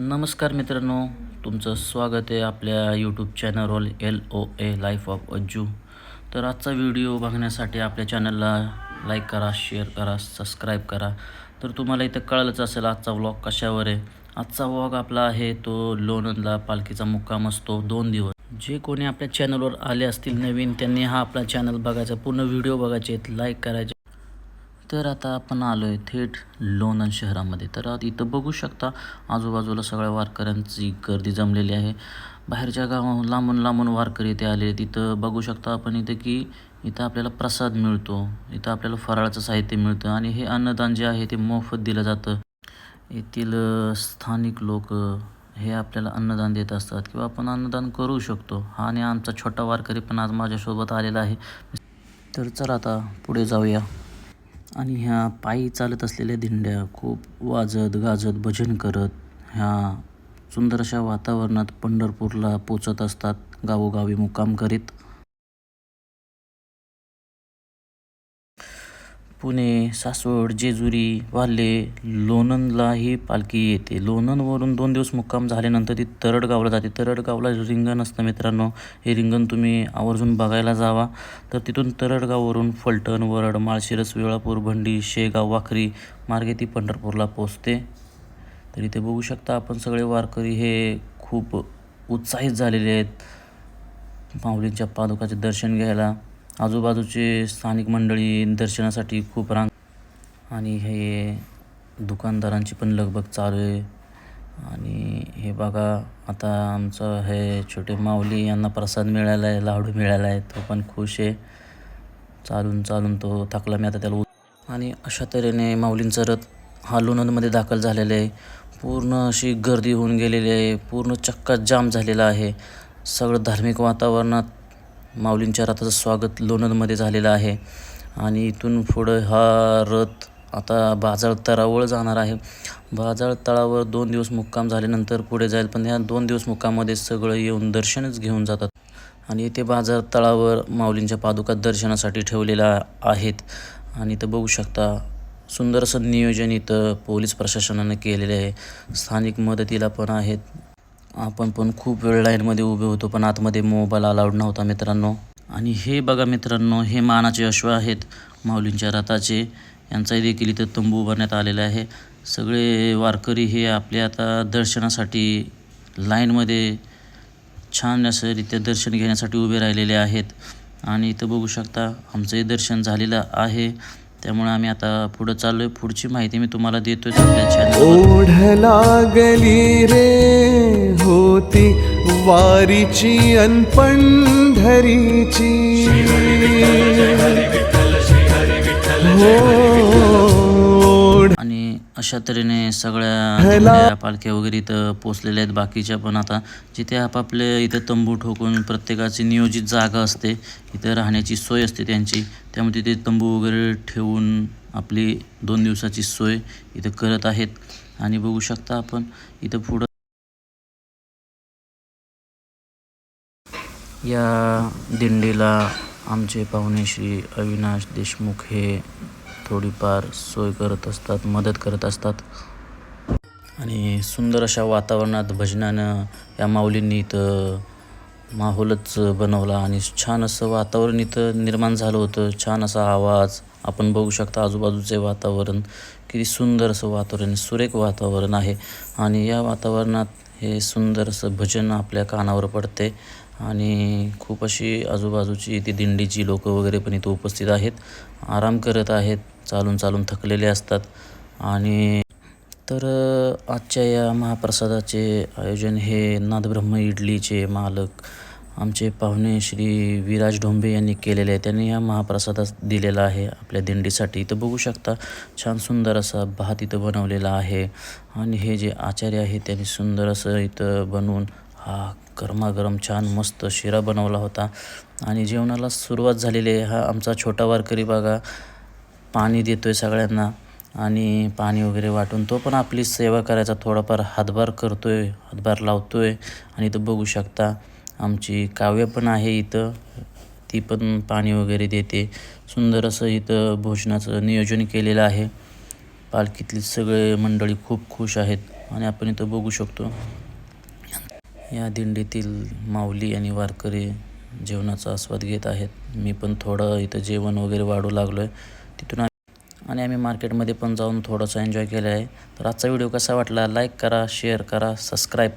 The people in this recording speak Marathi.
नमस्कार मित्रांनो तुमचं स्वागत आहे आपल्या यूट्यूब चॅनलवर L O A life of Ajju तर आजचा व्हिडिओ बघण्यासाठी आपल्या चॅनलला लाईक करा शेअर करा सबस्क्राईब करा. तर तुम्हाला इथं कळलंच असेल आजचा व्लॉग कशावर आहे. आजचा व्लॉग आपला आहे तो लोणंदला पालखीचा मुक्काम असतो दोन दिवस. जे कोणी आपल्या चॅनलवर आले असतील नवीन त्यांनी हा आपला चॅनल बघायचा पूर्ण व्हिडिओ बघायचे आहेत लाईक करायचे. तर आता आपण आलो आहे थेट लोणंद शहरामध्ये. तर आता इथं बघू शकता आजूबाजूला सगळ्या वारकऱ्यांची गर्दी जमलेली आहे. बाहेरच्या गावाहून लांबून लांबून वारकरी इथे आले तिथं बघू शकता आपण इथे की इथं आपल्याला प्रसाद मिळतो. इथं आपल्याला फराळाचं साहित्य मिळतं आणि हे अन्नदान जे आहे ते मोफत दिलं जातं. येथील स्थानिक लोक हे आपल्याला अन्नदान देत असतात किंवा आपण अन्नदान करू शकतो. हा आणि आमचा छोटा वारकरी पण आज माझ्यासोबत आलेला आहे. तर चला आता पुढे जाऊया. आणि ह्या पायी चालत असलेल्या दिंड्या खूप वाजत गाजत भजन करत ह्या सुंदर अशा वातावरणात पंढरपूरला पोचत असतात गावोगावी मुक्काम करीत. पुणे सासवड जेजुरी वाले लोणंदला ही पालखी येते. लोणंदवरून दोन दिवस मुक्काम झाल्यानंतर ती तरडगावला जाते. तरडगावला रिंगण असतं मित्रांनो हे रिंगण तुम्ही आवर्जून बघायला जावा. तर तिथून तरडगाववरून फलटण वरड माळशिरस वेळापूर भंडी शेगाव वाखरी मार्गे ती पंढरपूरला पोचते तर इथे बघू शकता आपण सगळे वारकरी हे खूप उत्साहित झालेले आहेत. माऊलींच्या पादुकाचे दर्शन घ्यायला. आजूबाजूचे स्थानिक मंडळी दर्शनासाठी खूप रांग आणि हे दुकानदारांची पण लगबग चालू आहे. आणि हे बघा आता आमचं हे छोटे माऊली यांना प्रसाद मिळाला आहे लाडू मिळाला आहे तो पण खुश आहे. चालून चालून तो थकला मी आता त्याला आणि अशा तऱ्हेने माऊलींचं रथ हा लोणंदमध्ये दाखल झालेला आहे. पूर्ण अशी गर्दी होऊन गेलेली आहे पूर्ण चक्का जाम झालेला आहे. सगळं धार्मिक वातावरणात माऊलींच्या रथाचं स्वागत लोणंदमध्ये झालेलं आहे. आणि इथून पुढं हा रथ आता बाजाळ तळावर जाणार आहे. बाजाळ तळावर दोन दिवस मुक्काम झाल्यानंतर पुढे जाईल पण ह्या दोन दिवस मुक्काममध्ये सगळं येऊन दर्शनच घेऊन जातात. आणि इथे बाजार तळावर माऊलींच्या पादुका दर्शनासाठी ठेवलेल्या आहेत. आणि इथं बघू शकता सुंदर असं नियोजन इथं पोलीस प्रशासनाने केलेले आहे. स्थानिक मदतीला पण आहेत. आपण पण खूप वेळ लाईनमध्ये उभे होतो पण आतमध्ये मोबाईल अलाउड नव्हता मित्रांनो. आणि हे बघा मित्रांनो हे मानाचे अश्व आहेत माऊलींच्या रथाचे. यांचाही देखील इथं तंबू उभारण्यात आलेला आहे. सगळे वारकरी हे आपल्या आता दर्शनासाठी लाईनमध्ये छान असं रित्या दर्शन घेण्यासाठी उभे राहिलेले आहेत. आणि इथं बघू शकता आमचंही दर्शन झालेलं आहे. त्यामुळे आम्ही आता पुढं चालू आहे पुढची माहिती मी तुम्हाला देतोय आपल्या ओढ लागली रे होती वारीची अन पंढरीची. हो अशा तऱ्हेने सगळ्या पालख्या वगैरे इथं पोचलेल्या आहेत. बाकीच्या पण आता जिथे आपापले इथं तंबू ठोकून प्रत्येकाची नियोजित जागा असते इथं राहण्याची सोय असते त्यांची. त्यामुळे तिथे तंबू वगैरे ठेवून आपली दोन दिवसाची सोय इथं करत आहेत. आणि बघू शकता आपण इथं पुढं या दिंडीला आमचे पाहुणे श्री अविनाश देशमुख हे थोडीफार सोय करत असतात मदत करत असतात. आणि सुंदर अशा वातावरणात भजनानं या माऊलींनी इथं माहोलच बनवला आणि छान असं वातावरण इथं निर्माण झालं होतं. छान असा आवाज आपण बघू शकता आजूबाजूचे वातावरण. किती सुंदर असं वातावरण सुरेख वातावरण आहे. आणि या वातावरणात हे सुंदर असं भजन आपल्या कानावर पडते. आणि खूप अशी आजूबाजूची इथे दिंडीची लोकं वगैरे पण इथं उपस्थित आहेत. आराम करत आहेत. चालून चालून थकलेले असतात. आणि तर आजच्या या महाप्रसादाचे आयोजन हे नादब्रह्म इडलीचे मालक आमचे पाहुणे श्री विराज ढोंबे यांनी केलेले आहे. त्यांनी या महाप्रसादात दिलेला आहे आपल्या दिंडीसाठी. इथं बघू शकता छान सुंदर असा भात इथं बनवलेला आहे. आणि हे जे आचार्य आहे त्यांनी सुंदर असं इथं बनवून हा गरमागरम छान मस्त शिरा बनवला होता. आणि जेवणाला सुरुवात झालेली आहे. हा आमचा छोटा वारकरी बागा पाणी देतोय सगळ्यांना आणि पाणी वगैरे वाटून तो पण आपली सेवा करायचा थोडाफार हातभार करतो आहे हातभार लावतो आहे आणि इथं बघू शकता. आमची काव्य पण आहे इथं. ती पण पाणी वगैरे देते. सुंदर असं इथं भोजनाचं नियोजन केलेलं आहे. पालखीतली सगळे मंडळी खूप खुश आहेत आणि आपण इथं बघू शकतो. या दिंडीतील माऊली आणि वारकरी जेवणाचा आस्वाद घेत आहेत. मी पण थोडं इथं जेवण वगैरे वाढू लागलो आहे तिथून आणि आम्ही मार्केटमध्ये पण जाऊन थोडंसं एन्जॉय केलं आहे. तर आजचा व्हिडिओ कसा वाटला? लाईक करा शेअर करा सबस्क्राईब